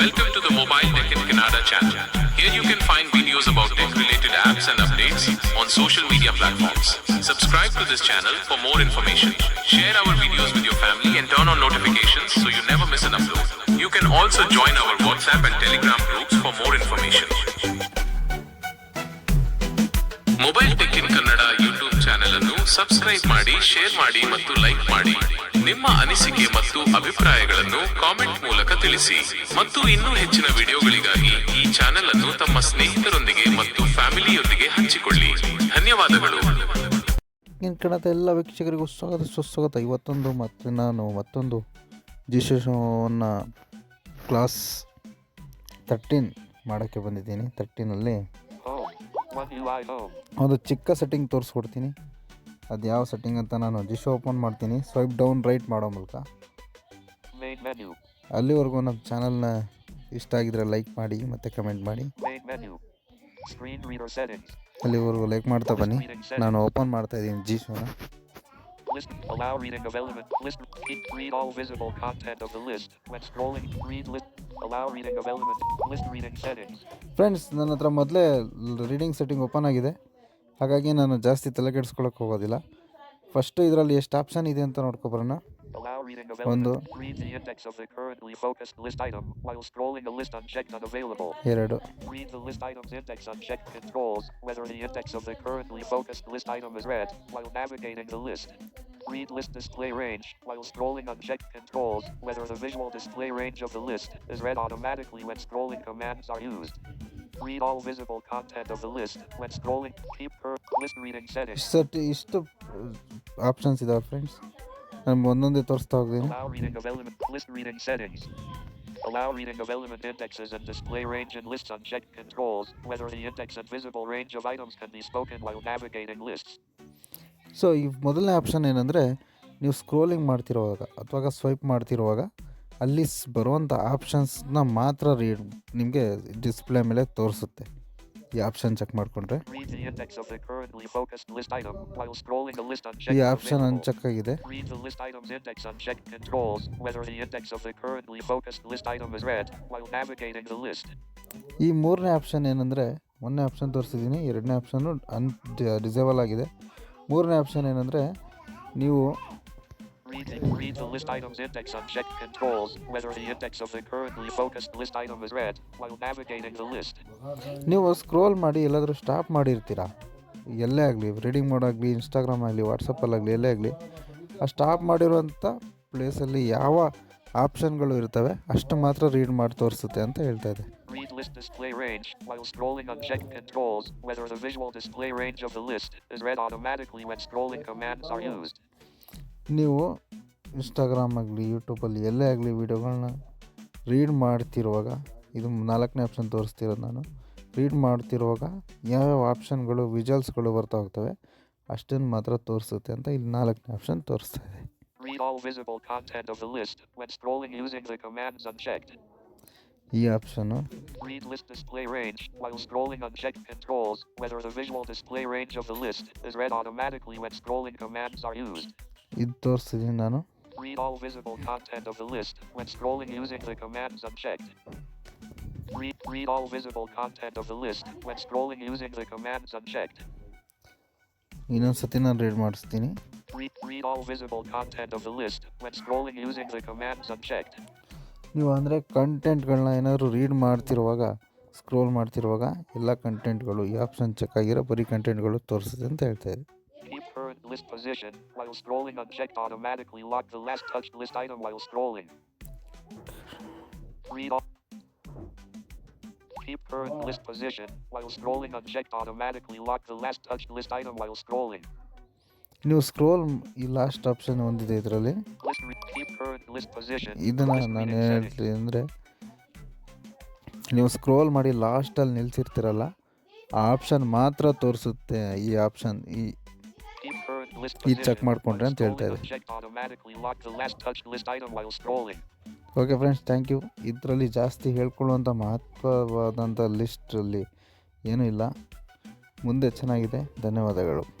Welcome to the Mobile Tech in Canada channel. Here you can find videos about tech-related apps and updates on social media platforms. Subscribe to this channel for more information. Share our videos with your family and turn on notifications so you never miss an upload. You can also join our WhatsApp and Telegram groups for more information. Mobile tech in Kannada YouTube channel ಅನ್ನು subscribe ಮಾಡಿ share ಮಾಡಿ ಮತ್ತು like ಮಾಡಿ ನಿಮ್ಮ ಅನಿಸಿಕೆ ಮತ್ತು ಅಭಿಪ್ರಾಯಗಳನ್ನು comment ಮೂಲಕ ತಿಳಿಸಿ ಮತ್ತು ಇನ್ನೂ ಹೆಚ್ಚಿನ ವಿಡಿಯೋಗಳಿಗಾಗಿ ಈ ಚಾನೆಲ್ ಅನ್ನು ತಮ್ಮ ಸ್ನೇಹಿತರೊಂದಿಗೆ ಮತ್ತು ಫ್ಯಾಮಿಲಿಯೊಂದಿಗೆ ಹಂಚಿಕೊಳ್ಳಿ. ಧನ್ಯವಾದಗಳು. ಕನ್ನಡ ಎಲ್ಲ ವೀಕ್ಷಕರಿಗೂ ಸ್ವಾಗತ ಸುಸ್ವಾಗತ. ಇವತ್ತೊಂದು ಮತ್ತು ನಾನು ಮತ್ತೊಂದು ಜಿಶೇಷವನ್ನು ಕ್ಲಾಸ್ ತರ್ಟೀನ್ ಮಾಡೋಕ್ಕೆ ಬಂದಿದ್ದೀನಿ. ತರ್ಟೀನಲ್ಲಿ ಒಂದು ಚಿಕ್ಕ ಸೆಟ್ಟಿಂಗ್ ತೋರಿಸ್ಕೊಡ್ತೀನಿ. ಅದು ಯಾವ ಸೆಟ್ಟಿಂಗ್ ಅಂತ ನಾನು ಜಿಶೋ ಓಪನ್ ಮಾಡ್ತೀನಿ. ಸ್ವೈಪ್ ಡೌನ್ ರೈಟ್ ಮಾಡೋ ಮೂಲಕ. ಅಲ್ಲಿವರೆಗೂ ನಮ್ಮ ಚಾನಲ್ನ ಇಷ್ಟ ಆಗಿದ್ರೆ ಲೈಕ್ ಮಾಡಿ ಮತ್ತು ಕಮೆಂಟ್ ಮಾಡಿ. ಅಲ್ಲಿವರೆಗೂ ಲೈಕ್ ಮಾಡ್ತಾ ಬನ್ನಿ ನಾನು ಓಪನ್ ಮಾಡ್ತಾ ಇದ್ದೀನಿ ಜಿಶೋನ List. Allow reading of element. List. Keep, read all visible content of the list. When scrolling, read list. Allow reading of element. List reading settings. Friends ನನ್ನ ಹತ್ರ ಮೊದಲೇ ರೀಡಿಂಗ್ ಸೆಟ್ಟಿಂಗ್ ಓಪನ್ ಆಗಿದೆ ಹಾಗಾಗಿ ನಾನು ಜಾಸ್ತಿ ತಲೆ ಕೆಡಿಸ್ಕೊಳಕ್ಕೆ ಹೋಗೋದಿಲ್ಲ ಫಸ್ಟು ಇದರಲ್ಲಿ ಎಷ್ಟು ಆಪ್ಷನ್ ಇದೆ ಅಂತ ನೋಡ್ಕೊಬರೋಣ ಒಂದು element. Read the index of the currently focused list item while scrolling a list unchecked unavailable. ಎರಡು Read the list item's index unchecked controls whether the index of the currently focused list item is read while navigating the list. Read list display range while scrolling unchecked controls whether the visual display range of the list is read automatically when scrolling commands are used. Read all visible content of the list when scrolling. Keep per list reading settings. ಇಷ್ಟು ಇಷ್ಟು options ಇದಾವೆ friends ನಾನು ಒಂದೊಂದೇ ತೋರಿಸ್ತಾ ಹೋಗ್ತೀನಿ Allow reading of element list reading settings. Allow reading of element indexes and display range and lists unchecked controls whether the index and visible range of items can be spoken while navigating lists. So ಈ ಮೊದಲನೇ option ಏನಂದರೆ ನೀವು scrolling ಮಾಡ್ತಿರುವಾಗ ಅಥವಾ swipe ಮಾಡ್ತಿರುವಾಗ ಅಲ್ಲಿ ಸ್ ಬರುವಂಥ ಆಪ್ಷನ್ಸ್ನ ಮಾತ್ರ read ನಿಮಗೆ ಡಿಸ್ಪ್ಲೇ ಮೇಲೆ ತೋರಿಸುತ್ತೆ ಈ ಆಪ್ಷನ್ ಚೆಕ್ ಮಾಡ್ಕೊಂಡ್ರೆ. ಈ ಆಪ್ಷನ್ ಅನ್ ಚೆಕ್ ಆಗಿದೆ. ಈ ಮೂರನೇ ಆಪ್ಷನ್ ಏನಂದ್ರೆ ಒಂದನೇ ಆಪ್ಷನ್ ತೋರಿಸಿದೀನಿ ಎರಡನೇ ಆಪ್ಷನ್ ಅನ್ ಡಿಸೇಬಲ್ ಆಗಿದೆ. ಮೂರನೇ ಆಪ್ಷನ್ ಏನಂದ್ರೆ ನೀವು Read the, read the list item's index unchecked controls whether the index of the currently focused list item is read while navigating the list. ನೀವು ಸ್ಕ್ರೋಲ್ ಮಾಡಿ ಎಲ್ಲಾದರೂ ಸ್ಟಾಪ್ ಮಾಡಿರ್ತೀರಾ ಎಲ್ಲೇ ಆಗಲಿ ರೀಡಿಂಗ್ ಮಾಡೋಗಲಿ ಇನ್ಸ್ಟಾಗ್ರಾಮ್ ಆಗಲಿ ವಾಟ್ಸಪ್ಪಲ್ಲಾಗಲಿ ಎಲ್ಲೇ ಆಗಲಿ ಆ ಸ್ಟಾಪ್ ಮಾಡಿರುವಂಥ ಪ್ಲೇಸಲ್ಲಿ ಯಾವ ಆಪ್ಷನ್ಗಳು ಇರ್ತವೆ ಅಷ್ಟು ಮಾತ್ರ ರೀಡ್ ಮಾಡಿ ತೋರಿಸುತ್ತೆ ಅಂತ ಹೇಳ್ತಾ ಇದೆ Read list display range while scrolling unchecked controls whether the visual display range of the list is read automatically when scrolling commands are used. ನೀವು ಇನ್ಸ್ಟಾಗ್ರಾಮ್ ಆಗಲಿ ಯೂಟ್ಯೂಬಲ್ಲಿ ಎಲ್ಲೇ ಆಗಲಿ ವಿಡಿಯೋಗಳನ್ನು ರೀಡ್ ಮಾಡ್ತಿರುವಾಗ ಇದು ನಾಲ್ಕನೇ ಆಪ್ಷನ್ ತೋರಿಸ್ತಿರೋದು ನಾನು ರೀಡ್ ಮಾಡ್ತಿರುವಾಗ ಯಾವ್ಯಾವ ಆಪ್ಷನ್ಗಳು ಆಪ್ಷನ್ಗಳು ಬರ್ತಾ ಹೋಗುತ್ತವೆ ಅಷ್ಟನ್ನು ಮಾತ್ರ ತೋರಿಸುತ್ತೆ ಅಂತ ಇಲ್ಲಿ ನಾಲ್ಕನೇ ಆಪ್ಷನ್ ತೋರಿಸ್ತಿದೆ ಕಾ visible content of the list when scrolling using the command is check ಈ option read list display range while scrolling object ಕಂಟ controls whether the visual display range of the list is read automatically when scrolling commands are used ಇದು ತೋರಿಸ್ತಿದ್ದೀನಿ ನಾನು Read all visible content of the list when scrolling using the commands unchecked. Read, read all visible content of the list when scrolling using the commands unchecked. ಇನ್ನೊಂದು ಸತಿ ನಾನು read ಮಾಡಿಸ್ತೀನಿ Read, read all visible content of the list when scrolling using the commands unchecked. ನೀವು ಅಂದರೆ ಕಂಟೆಂಟ್ಗಳನ್ನ ಏನಾದರೂ read ಮಾಡ್ತಿರುವಾಗ scroll ಮಾಡ್ತಿರುವಾಗ ಎಲ್ಲ ಕಂಟೆಂಟ್ಗಳು ಈ option check ಆಗಿರೋ ಬರೀ ಕಂಟೆಂಟ್ಗಳು ತೋರಿಸುತ್ತೆ ಅಂತ ಹೇಳ್ತಾ ಇದೆ current list position while scrolling unchecked automatically lock the last touched list item while scrolling. Read all. Keep current list position while scrolling unchecked automatically lock the last touched list item while scrolling. ನೀವು scroll ಈ last option ಹೊಂದಿದೆ ಇದರಲ್ಲಿ. ಇದನ್ನು ನಾನು settings. ಹೇಳ್ತೀನಿ ಅಂದರೆ ನೀವು scroll ಮಾಡಿ ಲಾಸ್ಟಲ್ಲಿ ನಿಲ್ಲಿಸಿರ್ತೀರಲ್ಲ ಆ ಆಪ್ಷನ್ ಮಾತ್ರ ತೋರಿಸುತ್ತೆ ಈ ಆಪ್ಷನ್ ಈ ಈ ಚೆಕ್ ಮಾಡಿಕೊಂಡ್ರೆ ಅಂತ ಹೇಳ್ತಾ ಇದೆ ಓಕೆ ಫ್ರೆಂಡ್ಸ್ ಥ್ಯಾಂಕ್ ಯು ಇದರಲ್ಲಿ ಜಾಸ್ತಿ ಹೇಳ್ಕೊಳ್ಳುವಂಥ ಮಹತ್ವವಾದಂಥ ಲಿಸ್ಟಲ್ಲಿ ಏನೂ ಇಲ್ಲ. ಮುಂದೆ ಚೆನ್ನಾಗಿದೆ. ಧನ್ಯವಾದಗಳು.